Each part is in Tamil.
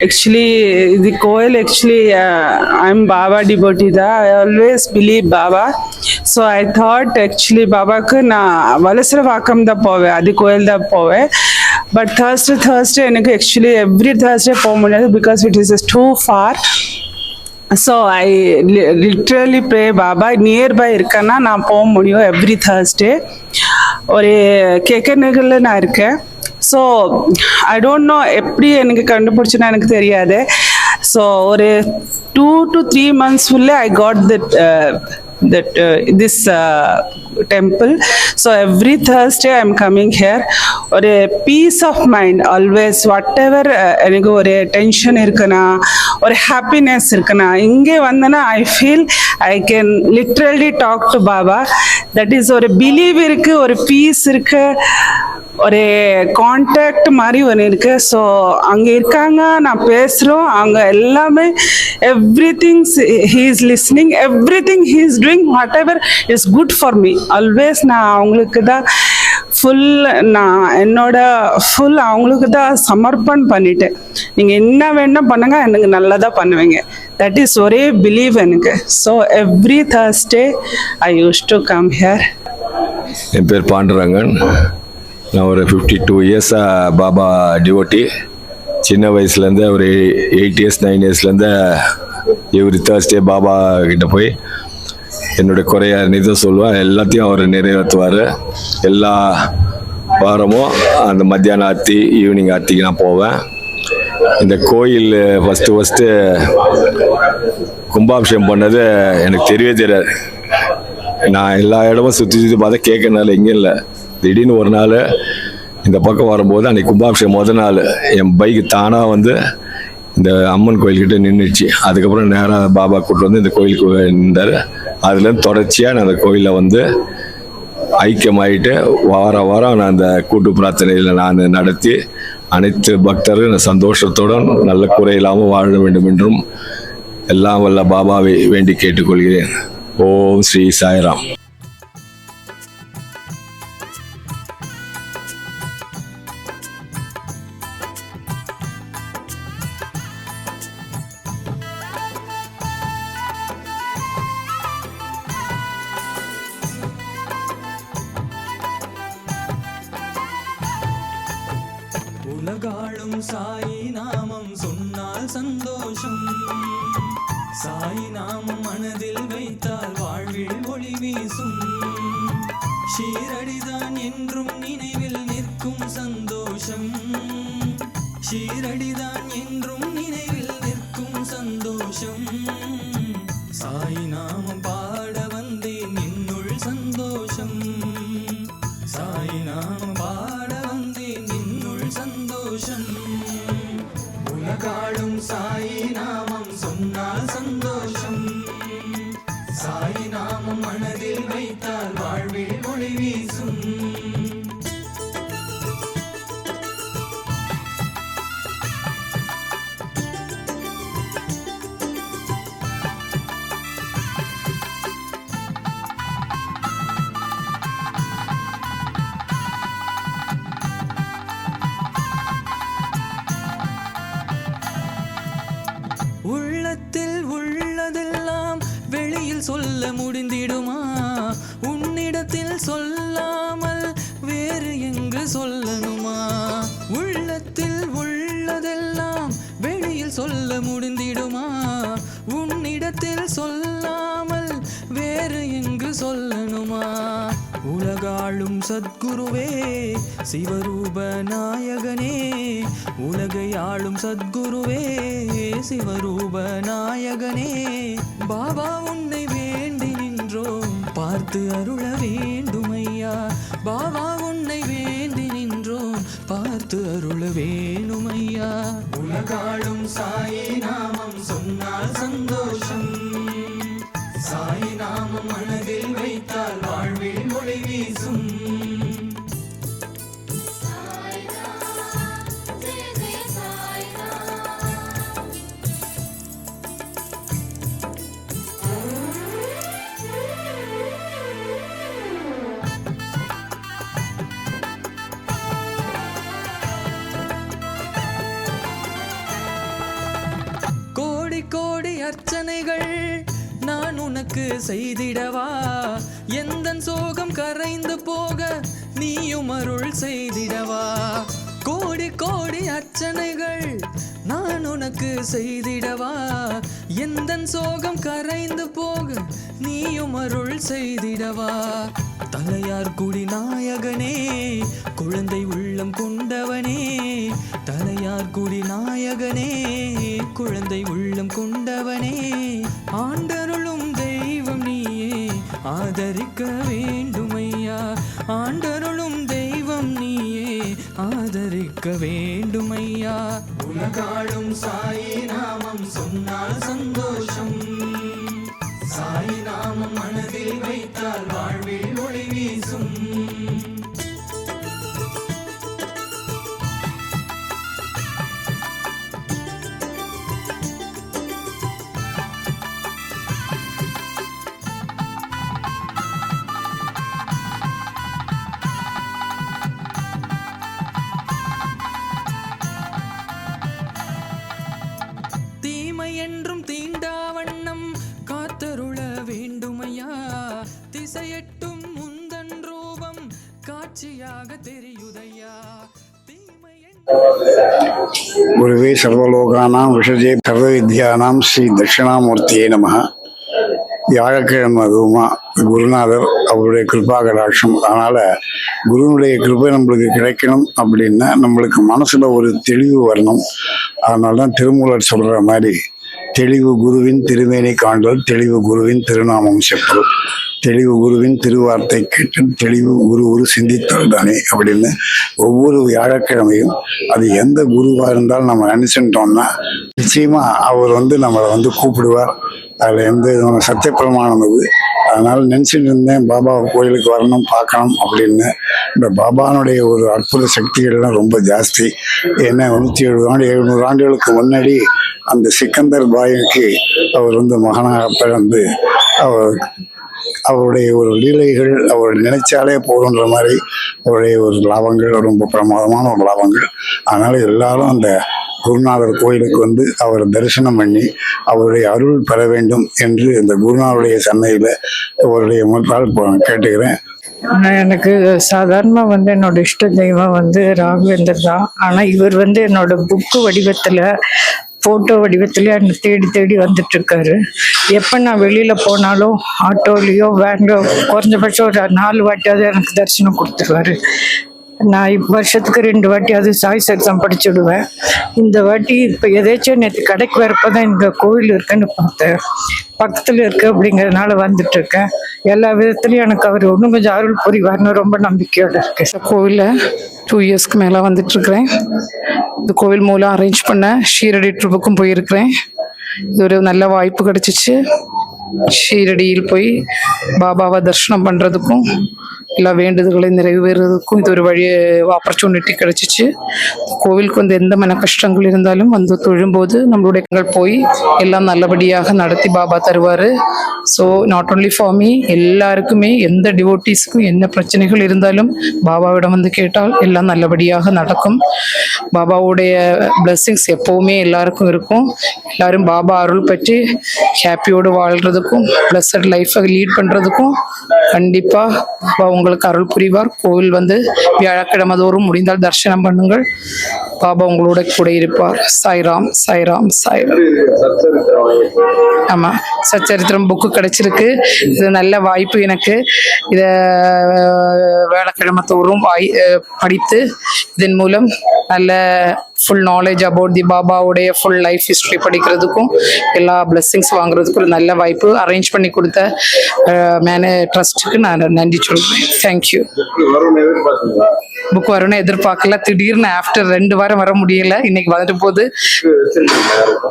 actually the coil actually uh, i'm baba devotee da i always believe baba so i thought actually பாபாக்கு நான் வலசர வாக்கம் தான் போவேன் அது கோயில் தான் போவேன் பட் தேர்ஸ்டே தேர்ஸ்டே எனக்கு ஆக்சுவலி எவ்ரி தேர்ஸ்டே போக முடியாது because it is too far so I literally pray Baba nearby இருக்கேன்னா நான் போக முடியும் எவ்ரி தேர்ஸ்டே ஒரு கேக்கநகரில் நான் இருக்கேன். ஸோ ஐ டோன்ட் நோ எப்படி எனக்கு கண்டுபிடிச்சுன்னா எனக்கு தெரியாது. ஸோ ஒரு டூ டு த்ரீ மந்த்ஸ் உள்ளே I got that that this temple. So every thursday i'm coming here. ஒரு peace of mind always whatever எனக்கு ஒரு டென்ஷன் இருக்குன்னா ஒரு ஹாப்பினஸ் இருக்குன்னா இங்கே வந்தேன்னா I feel I can literally talk to Baba that is ஒரு பிலீவ் இருக்குது ஒரு பீஸ் இருக்கு ஒரு கான்டாக்ட் மாதிரி ஒன்று இருக்கு. ஸோ அங்கே இருக்காங்க நான் பேசுகிறோம் அங்கே எல்லாமே every things he is listening every thing he is doing whatever is good for me always நான் அவங்களுக்கு தான் ஃபுல் நான் என்னோட ஃபுல் அவங்களுக்கு தான் சமர்ப்பண் பண்ணிட்டேன். நீங்கள் என்ன வேணால் பண்ணுங்க எனக்கு நல்லதாக பண்ணுவீங்க. தட் இஸ் ஒரே பிலீவ் எனக்கு. So every Thursday I use to come here என் பேர் பாண்டுரங்கன். நான் ஒரு ஃபிஃப்டி டூ இயர்ஸாக பாபா டிவோட்டி சின்ன வயசுலேருந்து ஒரு எயிட் இயர்ஸ் நைன் இயர்ஸ்லேருந்து எவ்ரி தேர்ஸ்டே பாபா கிட்ட போய் என்னுடைய குறைய நிதம் சொல்லுவேன் எல்லாத்தையும் அவர் நிறைவேற்றுவார். எல்லா வாரமும் அந்த மத்தியான ஆர்த்தி ஈவினிங் ஆர்த்திக்கு நான் போவேன். இந்த கோயில் ஃபஸ்ட்டு ஃபஸ்ட்டு கும்பாபிஷேகம் பண்ணது எனக்கு தெரியவே தெரியாது. நான் எல்லா இடமும் சுற்றி சுற்றி பார்த்தா கேட்கறனால எங்கேயும் இல்லை. திடீர்னு ஒரு நாள் இந்த பக்கம் வரும்போது அன்னைக்கு கும்பாபிஷேகம் முத நாள். என் பைக்கு தானாக வந்து இந்த அம்மன் கோயில்கிட்ட நின்றுச்சு அதுக்கப்புறம் நேராக பாபா கூப்பிட்டு வந்து இந்த கோயிலுக்கு நின்றார். அதுலேருந்து தொடர்ச்சியாக நான் அந்த கோயிலில் வந்து ஐக்கியமாயிட்டு வார வாரம் நான் அந்த கூட்டு பிரார்த்தனையில் நான் நடத்தி அனைத்து பக்தரும் சந்தோஷத்துடன் நல்ல குறை இல்லாமல் வாழ வேண்டும் என்றும் எல்லாம் வல்ல பாபாவை வேண்டி கேட்டுக்கொள்கிறேன். ஓம் ஸ்ரீ சாய்ராம். சாயி நாமம் சொன்னால் சந்தோஷம். சாயி நாமம் மனதில் வைத்தால் வாழ்வில் ஒளி வீசும். ஷீரடிதான் என்றும் நினைவில் நிற்கும் சந்தோஷம். ஷீரடிதான் என்றும் நினைவில் நிற்கும் சந்தோஷம். உள்ளத்தில் உள்ளதெல்லாம் வெளியில் சொல்ல முடிந்திடுமா? உன்னிடத்தில் சொல்லாமல் வேறு எங்கு சொல்லணுமா? உள்ளத்தில் உள்ளதெல்லாம் வெளியில் சொல்ல முடிந்திடுமா? உன்னிடத்தில் சொல்ல உலகாளும் சத்குருவே சிவரூப நாயகனே. உலகை ஆளும் சத்குருவே சிவரூப நாயகனே. பாபா உன்னை வேண்டி நின்றோம். பார்த்து அருள வேண்டுமையா. பாபா உன்னை வேண்டி நின்றோம். பார்த்து அருள வேணுமையா. உலகாளும் சாயி நாமம் சொன்னால் சந்தோஷம். சாயி நாமம் மனதில் வைத்தால் வாழ்வில் ஒளி வீசும். கோடி கோடி அர்ச்சனைகள் நான் உனக்கு செய்திடவா? எந்த சோகம் கரைந்து போக நீயும் அருள் செய்திடவா? கோடி கோடி அர்ச்சனைகள் நான் உனக்கு செய்திடவா? எந்த சோகம் கரைந்து போக நீயும் அருள் செய்திடவா? தலையார் குடி நாயகனே குழந்தை உள்ளம் கொண்டவனே. தலையார் குடி நாயகனே குழந்தை உள்ளம் கொண்ட ஆதரிக்க வேண்டுமையா? ஆண்டருளும் தெய்வம் நீயே ஆதரிக்க வேண்டுமையா? உலகாடும் சாயி நாமம் சொன்னால் சந்தோஷம். சாயி நாமம் தீமை என்றும் தீண்டா வண்ணம் காத்தருள வேண்டுமையா? திசையட்டும் முந்தன் ரூபம். காட்சியாக தெரியுதையா? குருவே சர்வலோகானாம் விஷஜே சர்வ வித்யானாம் ஸ்ரீ தட்சிணாமூர்த்தியே நம. வியாழக்கிழமை அதுவுமா. குருநாதர் அவருடைய கிருபா கடாட்சம் அதனால் குருனுடைய கிருபை நம்மளுக்கு கிடைக்கணும் அப்படின்னா நம்மளுக்கு மனசில் ஒரு தெளிவு வரணும். அதனால தான் திருமூலர் சொல்கிற மாதிரி தெளிவு குருவின் திருமேனி காண்டல் தெளிவு குருவின் திருநாமம் செப்பல் தெளிவு குருவின் திருவார்த்தை கேட்டு தெளிவு குரு குரு சிந்தித்தல் தானே அப்படின்னு ஒவ்வொரு வியாழக்கிழமையும் அது எந்த குருவாக இருந்தாலும் நம்ம நினச்சிட்டோம்னா நிச்சயமாக அவர் வந்து நம்மளை வந்து கூப்பிடுவார். அதில் எந்த விதமான சத்திய அதனால் நினச்சிட்டு இருந்தேன் பாபா கோயிலுக்கு வரணும் பார்க்கணும் அப்படின்னு. இந்த பாபானுடைய ஒரு அற்புத சக்திகள்லாம் ரொம்ப ஜாஸ்தி. ஏன்னா நூற்றி எழுபது ஆண்டு எழுநூறு ஆண்டுகளுக்கு முன்னாடி அந்த சிக்கந்தர் பாய்க்கு அவர் வந்து மகனாக பிறந்து அவர் அவருடைய ஒரு லீலைகள் அவர் நினைச்சாலே போதுன்ற மாதிரி அவருடைய ஒரு லாபங்கள் ரொம்ப பிரமாதமான ஒரு லாபங்கள். அதனால எல்லாரும் அந்த குருநாதர் கோயிலுக்கு வந்து அவர் தரிசனம் பண்ணி அவருடைய அருள் பெற வேண்டும் என்று இந்த குருநாதருடைய சன்னையில் அவருடைய முற்றால் கேட்டுக்கிறேன். எனக்கு சாதாரணமாக வந்து என்னோட இஷ்ட தெய்வம் வந்து ராகவேந்தர் தான். ஆனால் இவர் வந்து என்னோட புக்கு வடிவத்தில் ஃபோட்டோ வடிவத்தில் என்னை தேடி தேடி வந்துட்டு இருக்காரு எப்போ நான் வெளியில் போனாலும் ஆட்டோலேயோ வேன்லையோ குறைஞ்சபட்சம் ஒரு நாலு வாட்டியாவது எனக்கு தரிசனம் கொடுத்துருவாரு. நான் வருஷத்துக்கு ரெண்டு வாட்டி அது சாய்ஸ் எக்ஸாம் படிச்சுடுவேன். இந்த வாட்டி இப்போ எதாச்சும் நேற்று கடைக்கு வரப்போ தான் இங்கே கோவில் இருக்குன்னு பார்த்தேன். பக்கத்தில் இருக்கு அப்படிங்கிறதுனால வந்துட்டு இருக்கேன். எல்லா விதத்துலையும் எனக்கு அவர் ஒன்றும் கொஞ்சம் அருள் புரிவார்னு ரொம்ப நம்பிக்கையோட இருக்கேன். இந்த கோவிலில் டூ இயர்ஸ்க்கு மேலே வந்துட்டுருக்கிறேன் இந்த கோவில் மூலம் அரேஞ்ச் பண்ண ஷீரடி ட்ரிப்புக்கும் போயிருக்கிறேன். இது ஒரு நல்ல வாய்ப்பு கிடைச்சிச்சு. ஷீரடியில் போய் பாபாவை தரிசனம் பண்ணுறதுக்கும் எல்லா வேண்டுதல்களையும் நிறைவேறதுக்கும் இது ஒரு வழி ஆப்பர்ச்சுனிட்டி கிடைச்சிச்சு. கோவிலுக்கு வந்து எந்த மன கஷ்டங்கள் இருந்தாலும் வந்து தொழும்போது நம்மளுடைய போய் எல்லாம் நல்லபடியாக நடத்தி பாபா தருவார். So not only for me எல்லாருக்குமே எந்த டிவோட்டீஸ்க்கும் என்ன பிரச்சனைகள் இருந்தாலும் பாபாவிடம் வந்து கேட்டால் எல்லாம் நல்லபடியாக நடக்கும். பாபாவுடைய blessings எப்போவுமே எல்லாருக்கும் இருக்கும். எல்லாரும் பாபா அருள் பற்றி ஹாப்பியோடு வாழ்கிறதுக்கும் பிளஸட் லைஃப்பை லீட் பண்ணுறதுக்கும் கண்டிப்பாக உங்களுக்கு அருள் புரிவார். கோவில் வந்து வியாழக்கிழமை தோறும் முடிந்தால் தரிசனம் பண்ணுங்கள். பாபா உங்களோட கூட இருப்பார். சாய்ராம் சாய்ராம் சாய்ராம். ஆமாம் சச்சரித்திரம் புக்கு கிடைச்சிருக்கு. இது நல்ல வாய்ப்பு எனக்கு. இதை வேலைக்கிழமை தோறும் வாய் படித்து இதன் மூலம் நல்ல ஃபுல் நாலேஜ் அபவுட் தி பாபாவுடைய ஃபுல் லைஃப் ஹிஸ்ட்ரி படிக்கிறதுக்கும் எல்லா பிளெஸ்ஸிங்ஸ் வாங்குறதுக்கும் ஒரு நல்ல வாய்ப்பு அரேஞ்ச் பண்ணி கொடுத்த மேனே ட்ரஸ்ட்டுக்கு நான் நன்றி சொல்கிறேன் தேங்க்யூ புக் வரும்னு எதிர்பார்க்கல. திடீர்னு ஆஃப்டர் ரெண்டு வாரம் வர முடியல. இன்னைக்கு வந்துட்டு போகுது.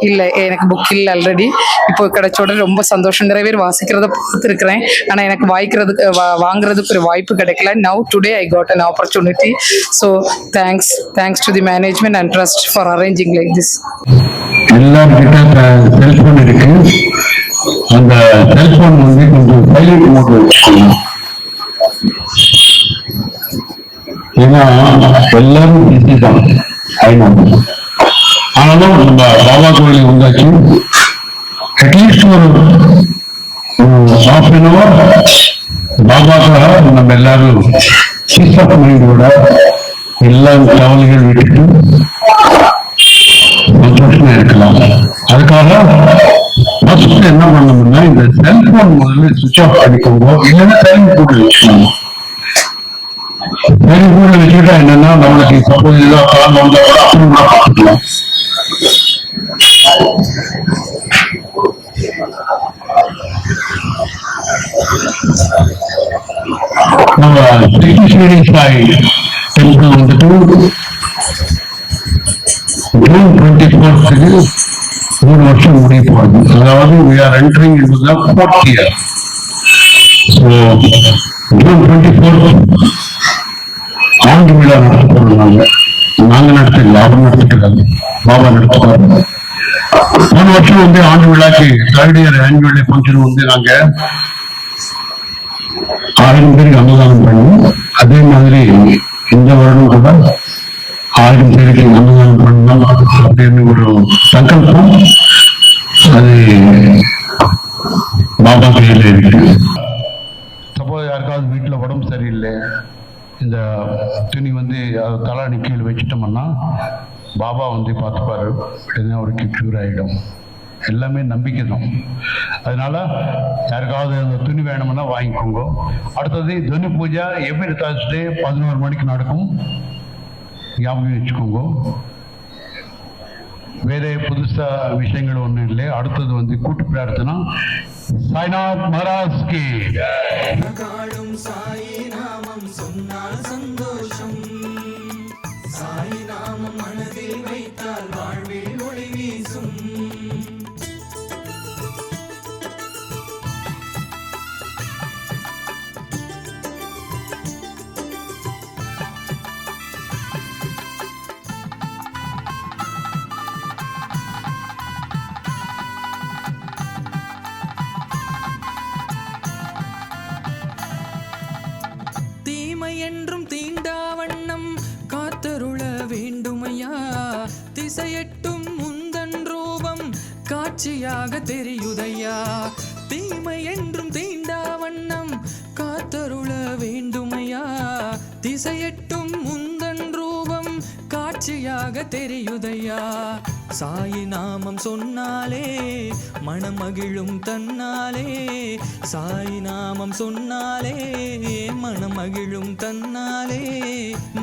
இல்லை எனக்கு புக் இல்லை ஆல்ரெடி இப்போ கிடைச்ச உடனே ரொம்ப சந்தோஷம். நிறைய பேர் வாசிக்கிறத பார்த்துருக்கிறேன். ஆனால் எனக்கு வாய்க்கிறதுக்கு வா- வாங்குறதுக்கு ஒரு வாய்ப்பு கிடைக்கல. Now today I got an opportunity so thanks thanks to the management and trust for arranging like this எல்லார்கிட்ட cellphone இருக்கு. அந்த செல்போன் வந்து கொஞ்சம் சைலண்ட் மோட் வச்சுக்கணும் ஏன்னா எல்லாரும் பிஸி தான் ஐநோ. ஆனாலும் நம்ம பாபா கோயிலுக்கு வந்தாச்சு. அட்லீஸ்ட் ஒரு ஹாஃப் அன் அவர் பாபாக்காக நம்ம எல்லாரும் பீஸ் ஆஃப் மைண்டோட எல்லா கவலைகள் விட்டுட்டு சந்தோஷமா இருக்கலாம். அதுக்காக ஃபர்ஸ்ட் என்ன பண்ணணும்னா இந்த செல்போன் முதல்ல சுவிட்ச் ஆஃப் பண்ணிக்கோங்க. இல்லைன்னா டைம் போட்டு வச்சுக்கோங்க. டைம் போட்டு வச்சுக்கிட்டா என்னன்னா நம்மளுக்கு சப்போஸ் ஏதோ கலந்து வந்தா கூட அப்புறம் கூட பார்த்துக்கலாம் நம்ம டெக்னிஷியரி சாய் டெம்பிள் வந்துட்டு ஜூன் டுவெண்ட்டி ஃபோர்த்துக்கு மூணு வருஷம் முடிய போகுது அதாவது we are entering into the fourth year so June twenty fourth ஆண்டு விழா நாங்க நாங்க நடத்தல அவர் நடத்திட்டு பாபா நடத்துவாரு போன வருஷம் வந்து ஆண்டு விழாக்கு தேர்ட் இயர் ஆனுவல் ஃபங்க்ஷன் வந்து நாங்க ஆயிரம் பேருக்கு அன்னதானம் பண்ணோம். அதே மாதிரி இந்த வருடம் கூட ஆயிரம் பேருக்கு அன்னதானம் பண்ணணும் அப்படின்னு ஒரு சங்கல்பம். அது பாபா கையில் இருக்கு. சப்போஸ் யாருக்காவது வீட்டில் உடம்பு சரியில்லை இந்த துணி வந்து அது தலாணி கீழே வச்சுட்டோம்னா பாபா வந்து பார்த்துப்பாரு உடனே அவருக்கு க்யூர் ஆகிடும் எல்லாமே நம்பிக்கை தான். அதனால யாருக்காவது அந்த துணி வேணும்னா வாங்கிக்கோங்க. அடுத்தது துணி பூஜை எவ்ரி தேர்ஸ்டே பதினோரு மணிக்கு நடக்கும். ஞாபகம் வச்சுக்கோங்க. வேற புதுசா விஷயங்கள் ஒன்றும் இல்லை. அடுத்தது வந்து கூட்டு பிரார்த்தனா. சாய்நாத் மகாராஜ்கி சாய் நாமம் சாட்சியாக தெரியுதையா? தீமை என்றும் தீண்டா வண்ணம் காத்தருள வேண்டுமையா? திசையட்டும் முந்தன் ரூபம் காட்சியாக தெரியுதையா? சாயி நாமம் சொன்னாலே மனமகிழும் தன்னாலே. சாயி நாமம் சொன்னாலே மனமகிழும் தன்னாலே.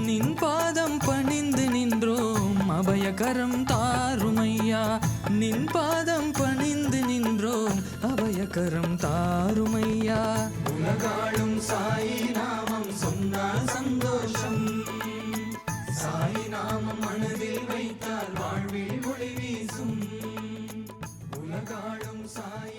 நின் பாதம் பணிந்து நின்றோம் அபயகரம் தாருமையா? நின் பாதம் பணிந்து நின்றோம் அபயகரம் தாருமையா? உலகாளும் சாயி நாமம் சொன்னால் சந்தோஷம். சாயி நாமம் மனதில் வைத்தால் வாழ்வில் ஒளி வீசும். உலகாளும் சாயி